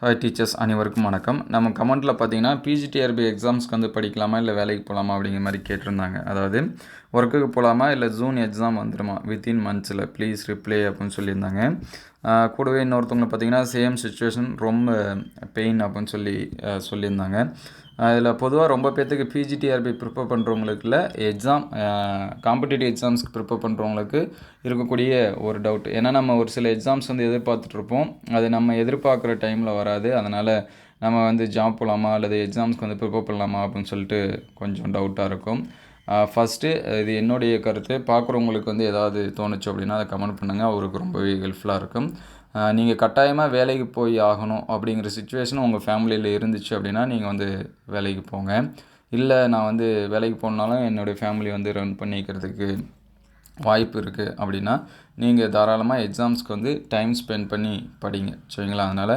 Hi teachers அனைவருக்கும் வணக்கம். நம்ம கமெண்ட்டில் பார்த்தீங்கன்னா பிஜிடிஆர்பி எக்ஸாம்ஸ்க்கு வந்து படிக்கலாமா இல்லை வேலைக்கு போகலாமா அப்படிங்கிற மாதிரி கேட்டிருந்தாங்க. அதாவது ஒர்க்குக்கு போகலாமா இல்லை ஜூன் எக்ஸாம் வந்துடுமா வித்தின் மந்த்ஸில் ப்ளீஸ் ரிப்ளை அப்படின்னு சொல்லியிருந்தாங்க. கூடவே இன்னொருத்தவங்க பார்த்தீங்கன்னா சேம் சுச்சுவேஷன் ரொம்ப பெயின் அப்படின்னு சொல்லி சொல்லியிருந்தாங்க. அதில் பொதுவாக ரொம்ப பேர்த்துக்கு பிஜிடிஆர்பி ப்ரிப்பேர் பண்ணுறவங்களுக்குல எக்ஸாம் காம்படிட்டிவ் எக்ஸாம்ஸ்க்கு ப்ரிப்பேர் பண்ணுறவங்களுக்கு இருக்கக்கூடிய ஒரு டவுட் ஏன்னா நம்ம ஒரு சில எக்ஸாம்ஸ் வந்து எதிர்பார்த்துட்ருப்போம். அது நம்ம எதிர்பார்க்குற டைமில் வராது. அதனால் நம்ம வந்து ஜாப் போகலாமா அல்லது எக்ஸாம்ஸ்க்கு வந்து ப்ரிப்பேர் பண்ணலாமா? அப்படின்னு சொல்லிட்டு கொஞ்சம் டவுட்டாக இருக்கும். ஃபஸ்ட்டு இது என்னுடைய கருத்து. பார்க்குறவங்களுக்கு வந்து ஏதாவது தோணுச்சு அப்படின்னா அதை கமெண்ட் பண்ணுங்கள் அவருக்கு ரொம்பவே ஹெல்ப்ஃபுல்லாக இருக்கும். நீங்கள் கட்டாயமாக வேலைக்கு போய் ஆகணும் அப்படிங்கிற சுச்சுவேஷன் உங்கள் ஃபேமிலியில் இருந்துச்சு அப்படின்னா நீங்கள் வந்து வேலைக்கு போங்க. இல்லை நான் வந்து வேலைக்கு போனாலும் என்னுடைய ஃபேமிலி வந்து ரன் பண்ணிக்கிறதுக்கு வாய்ப்பு இருக்குது அப்படின்னா நீங்கள் தாராளமாக எக்ஸாம்ஸ்க்கு வந்து டைம் ஸ்பெண்ட் பண்ணி படிங்க. சரிங்களா? அதனால்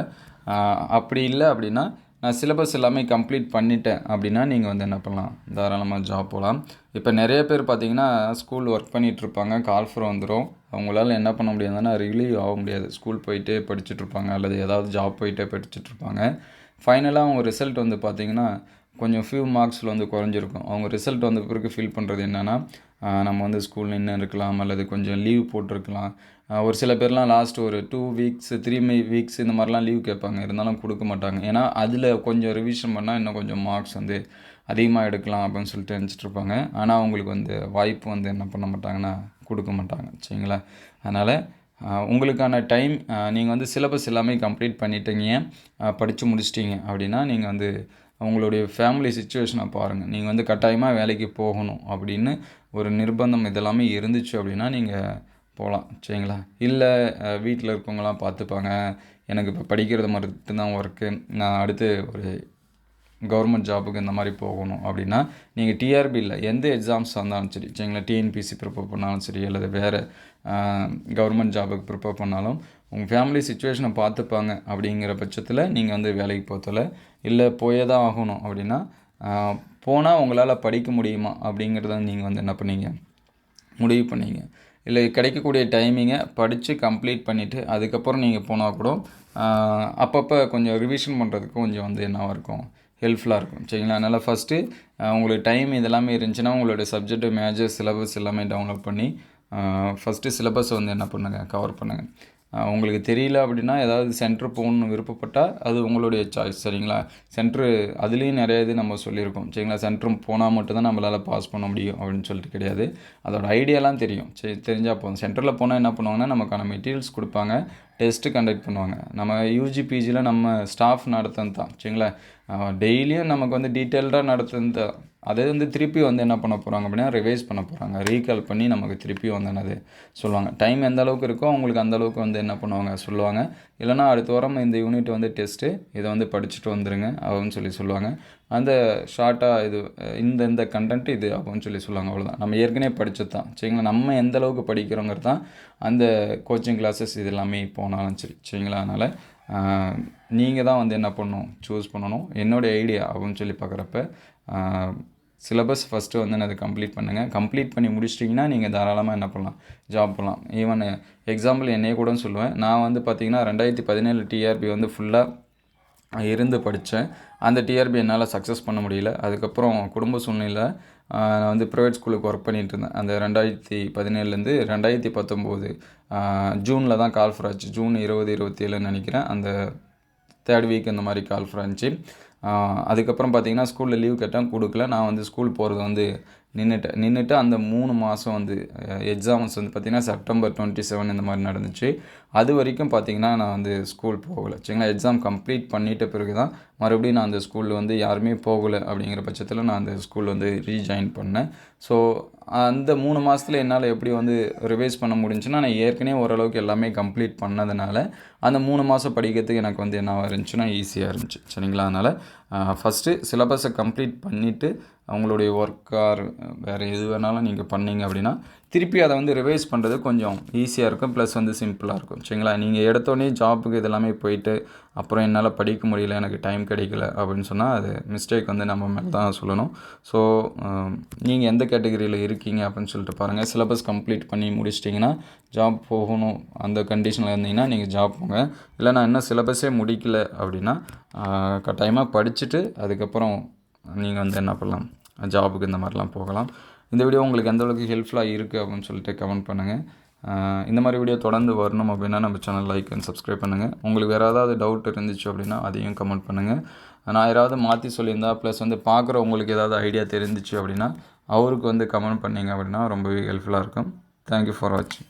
அப்படி இல்லை அப்படின்னா நான் சிலபஸ் எல்லாமே கம்ப்ளீட் பண்ணிட்டேன். அப்படின்னா நீங்கள் வந்து என்ன பண்ணலாம்? தாராளமாக ஜாப் போகலாம் இப்போ நிறைய பேர் பார்த்தீங்கன்னா ஸ்கூல் ஒர்க் பண்ணிகிட்ருப்பாங்க கால் கால்ஃபர் வந்துடும் அவங்களால என்ன பண்ண முடியாதுன்னா ரிலீவ் ஆக முடியாது. ஸ்கூல் போயிட்டே படிச்சுட்ருப்பாங்க அல்லது ஏதாவது ஜாப் போயிட்டே படிச்சுட்ருப்பாங்க ஃபைனலாக அவங்க ரிசல்ட் வந்து பார்த்திங்கன்னா கொஞ்சம் ஃபியூ மார்க்ஸில் வந்து குறைஞ்சிருக்கும். அவங்க ரிசல்ட் வந்த பிறகு ஃபீல் பண்ணுறது என்னென்னா நம்ம வந்து ஸ்கூல் நின்று இருக்கலாம். அல்லது கொஞ்சம் லீவ் போட்டிருக்கலாம். ஒரு சில பேர்லாம் லாஸ்ட் ஒரு two weeks three my weeks இந்த மாதிரிலாம் லீவ் கேட்பாங்க. இருந்தாலும் கொடுக்க மாட்டாங்க. ஏன்னா அதில் கொஞ்சம் ரிவிஷன் பண்ணால் இன்னும் கொஞ்சம் மார்க்ஸ் வந்து அதிகமாக எடுக்கலாம் அப்படின்னு சொல்லிட்டு நினச்சிட்டு இருப்பாங்க. ஆனால் அவங்களுக்கு வந்து வாய்ப்பு வந்து என்ன பண்ண மாட்டாங்கன்னா கொடுக்க மாட்டாங்க. சரிங்களா? அதனால் உங்களுக்கான டைம் நீங்கள் வந்து சிலபஸ் எல்லாமே கம்ப்ளீட் பண்ணிட்டீங்க. படித்து முடிச்சிட்டிங்க அப்படின்னா நீங்கள் வந்து உங்களுடைய ஃபேமிலி சுச்சுவேஷனை பாருங்கள் நீங்கள் வந்து கட்டாயமாக வேலைக்கு போகணும் அப்படின்னு ஒரு நிர்பந்தம் இதெல்லாமே இருந்துச்சு அப்படின்னா நீங்கள் போகலாம் சரிங்களா? இல்லை வீட்டில் இருக்கவங்களாம் பார்த்துப்பாங்க. எனக்கு இப்போ படிக்கிறது மட்டும்தான் ஒர்க்கு நான் அடுத்து ஒரு கவர்மெண்ட் ஜாபுக்கு இந்த மாதிரி போகணும் அப்படின்னா நீங்கள் டிஆர்பியில் எந்த எக்ஸாம்ஸ் இருந்தாலும் சரி சரிங்களா? டிஎன்பிசி ப்ரிப்பேர் பண்ணாலும் சரி அல்லது வேறு கவர்மெண்ட் ஜாபுக்கு ப்ரிப்பேர் பண்ணாலும் உங்கள் ஃபேமிலி சுச்சுவேஷனை பார்த்துப்பாங்க அப்படிங்கிற பட்சத்தில் நீங்கள் வந்து வேலைக்கு போகல இல்லை போயே தான் ஆகணும் அப்படின்னா போனால் உங்களால் படிக்க முடியுமா அப்படிங்கிறத நீங்கள் வந்து என்ன பண்ணீங்க? முடிவு பண்ணீங்க. இல்லை கிடைக்கக்கூடிய டைமிங்கை படித்து கம்ப்ளீட் பண்ணிவிட்டு அதுக்கப்புறம் நீங்கள் போனால் கூட அப்பப்போ கொஞ்சம் ரிவிஷன் பண்ணுறதுக்கு கொஞ்சம் வந்து என்னவாக இருக்கும்? ஹெல்ப்ஃபுல்லாக இருக்கும். சரிங்களா? அதனால் ஃபஸ்ட்டு உங்களுக்கு டைம் இதெல்லாமே இருந்துச்சுன்னா உங்களோட சப்ஜெக்ட் மேஜர் சிலபஸ் எல்லாமே டவுன்லோட் பண்ணி ஃபஸ்ட்டு சிலபஸ் வந்து என்ன பண்ணுங்கள் கவர் பண்ணுங்கள் உங்களுக்கு தெரியல அப்படின்னா ஏதாவது சென்ட்ரு போகணுன்னு விருப்பப்பட்டால் அது உங்களுடைய சாய்ஸ் சரிங்களா? சென்ட்ரு அதுலேயும் நிறைய இது நம்ம சொல்லியிருக்கோம் சரிங்களா? சென்ட்ரு போனால் மட்டும்தான் நம்மளால் பாஸ் பண்ண முடியும் அப்படின்னு சொல்லிட்டு கிடையாது. அதோட ஐடியாலாம் தெரியும். சரி தெரிஞ்சால் போதும். சென்டரில் போனால் என்ன பண்ணுவாங்கன்னா நமக்கான மெட்டீரியல்ஸ் கொடுப்பாங்க டெஸ்ட்டு கண்டக்ட் பண்ணுவாங்க. நம்ம யூஜி பிஜியில் நம்ம ஸ்டாஃப் நடத்துனது தான் சரிங்களா டெய்லியும் நமக்கு வந்து டீட்டெயில்டாக நடத்துனது அதை வந்து திருப்பி வந்து என்ன பண்ண போகிறாங்க அப்படின்னா ரிவைஸ் பண்ண போகிறாங்க ரீகால் பண்ணி நமக்கு திருப்பி வந்து என்னது சொல்லுவாங்க. டைம் எந்த அளவுக்கு இருக்கோ அவங்களுக்கு அந்த அளவுக்கு வந்து என்ன பண்ணுவாங்க சொல்லுவாங்க. இல்லைனா அடுத்த வாரம் இந்த யூனிட் வந்து டெஸ்ட்டு இதை வந்து படிச்சுட்டு வந்துடுங்க அப்படின்னு சொல்லி சொல்லுவாங்க. அந்த ஷார்ட்டாக இது இந்த இந்த கண்டென்ட் இது அப்படின்னு சொல்லி சொல்லுவாங்க. அவ்வளோதான் நம்ம ஏற்கனவே படித்தது தான். சரிங்களா? நம்ம எந்த அளவுக்கு படிக்கிறோங்கிறது தான் அந்த கோச்சிங் கிளாஸஸ் இது எல்லாமே போனாலும் சரி சரிங்களா? அதனால் நீங்கள் தான் வந்து என்ன பண்ணணும்? சூஸ் பண்ணணும். என்னுடைய ஐடியா அப்படின்னு சொல்லி பார்க்குறப்ப சிலபஸ் ஃபஸ்ட்டு வந்து அதை கம்ப்ளீட் பண்ணுங்கள் கம்ப்ளீட் பண்ணி முடிச்சிட்டிங்கன்னா நீங்கள் தாராளமாக என்ன பண்ணலாம்? ஜாப் பண்ணலாம். ஈவன் எக்ஸாம்பிள் என்னையே கூட சொல்லுவேன். நான் வந்து பார்த்திங்கன்னா ரெண்டாயிரத்தி பதினேழு டிஆர்பி வந்து ஃபுல்லாக இருந்து படித்தேன். அந்த டிஆர்பி என்னால் சக்ஸஸ் பண்ண முடியல. அதுக்கப்புறம் குடும்ப சூழ்நிலை நான் வந்து ப்ரைவேட் ஸ்கூலுக்கு ஒர்க் பண்ணிகிட்டு இருந்தேன். அந்த ரெண்டாயிரத்தி பதினேழுலேருந்து ரெண்டாயிரத்தி பத்தொம்போது ஜூனில் தான் கால் ஃப்ராச்சு ஜூன் இருபது இருபத்தி ஏழுன்னு நினைக்கிறேன். அந்த தேர்ட் வீக் இந்த மாதிரி கால் இருந்துச்சு அதுக்கப்புறம் பார்த்தீங்கன்னா ஸ்கூலில் லீவ் கேட்டால் கொடுக்கல. நான் வந்து ஸ்கூல் போகிறது வந்து நின்றுட்டு நின்றுட்டு அந்த மூணு மாதம் வந்து எக்ஸாம்ஸ் வந்து பார்த்திங்கன்னா செப்டம்பர் டுவெண்ட்டி செவன் இந்த மாதிரி நடந்துச்சு. அது வரைக்கும் பார்த்திங்கன்னா நான் வந்து ஸ்கூல் போகலை. சரிங்களா? எக்ஸாம் கம்ப்ளீட் பண்ணிட்ட பிறகு தான் மறுபடியும் நான் அந்த ஸ்கூலில் வந்து யாருமே போகலை அப்படிங்கிற பட்சத்தில் நான் அந்த ஸ்கூல் வந்து ரீஜாயின் பண்ணேன். ஸோ அந்த மூணு மாதத்தில் என்னால் எப்படி வந்து ரிவைஸ் பண்ண முடிஞ்சுன்னா நான் ஏற்கனவே ஓரளவுக்கு எல்லாமே கம்ப்ளீட் பண்ணதுனால அந்த மூணு மாதம் படிக்கிறதுக்கு எனக்கு வந்து என்ன இருந்துச்சுன்னா ஈஸியாக இருந்துச்சு. சரிங்களா? அதனால் ஃபஸ்ட்டு சிலபஸை கம்ப்ளீட் பண்ணிவிட்டு அவங்களுடைய ஒர்க்கார் வேறு எது வேணாலும் நீங்கள் பண்ணீங்க அப்படின்னா திருப்பி அதை வந்து ரிவைஸ் பண்ணுறது கொஞ்சம் ஈஸியாக இருக்கும். ப்ளஸ் வந்து சிம்பிளாக இருக்கும். சரிங்களா? நீங்கள் எடுத்தோடனே ஜாப்புக்கு இதெல்லாமே போயிட்டு அப்புறம் என்னால் படிக்க முடியல எனக்கு டைம் கிடைக்கல அப்படின்னு சொன்னால் அது மிஸ்டேக் வந்து நம்ம மேலே தான் சொல்லணும். ஸோ நீங்கள் எந்த கேட்டகரியில் இருக்கீங்க அப்படின்னு சொல்லிட்டு பாருங்கள் சிலபஸ் கம்ப்ளீட் பண்ணி முடிச்சிட்டிங்கன்னா ஜாப் போகணும். அந்த கண்டிஷனில் இருந்தீங்கன்னா நீங்கள் ஜாப் போங்க. இல்லை நான் இன்னும் சிலபஸே முடிக்கல அப்படின்னா கட்டாயமாக படிச்சுட்டு அதுக்கப்புறம் நீங்கள் வந்து என்ன பண்ணலாம்? ஜாபுக்கு இந்த மாதிரிலாம் போகலாம். இந்த வீடியோ உங்களுக்கு எந்த அளவுக்கு ஹெல்ப்ஃபுல்லாக இருக்குது அப்படின்னு சொல்லிட்டு கமெண்ட் பண்ணுங்கள் இந்த மாதிரி வீடியோ தொடர்ந்து வரணும் அப்படின்னா நம்ம சேனல் லைக் அண்ட் சப்ஸ்கிரைப் பண்ணுங்கள் உங்களுக்கு வேறு ஏதாவது டவுட் இருந்துச்சு அப்படின்னா அதையும் கமெண்ட் பண்ணுங்கள் நான் யாராவது மாற்றி சொல்லியிருந்தா ப்ளஸ் வந்து பார்க்குற உங்களுக்கு ஏதாவது ஐடியா தெரிஞ்சிச்சு அப்படின்னா அவருக்கு வந்து கமெண்ட் பண்ணிங்க அப்படின்னா ரொம்பவே ஹெல்ப்ஃபுல்லாக இருக்கும். தேங்க்யூ ஃபார் வாட்சிங்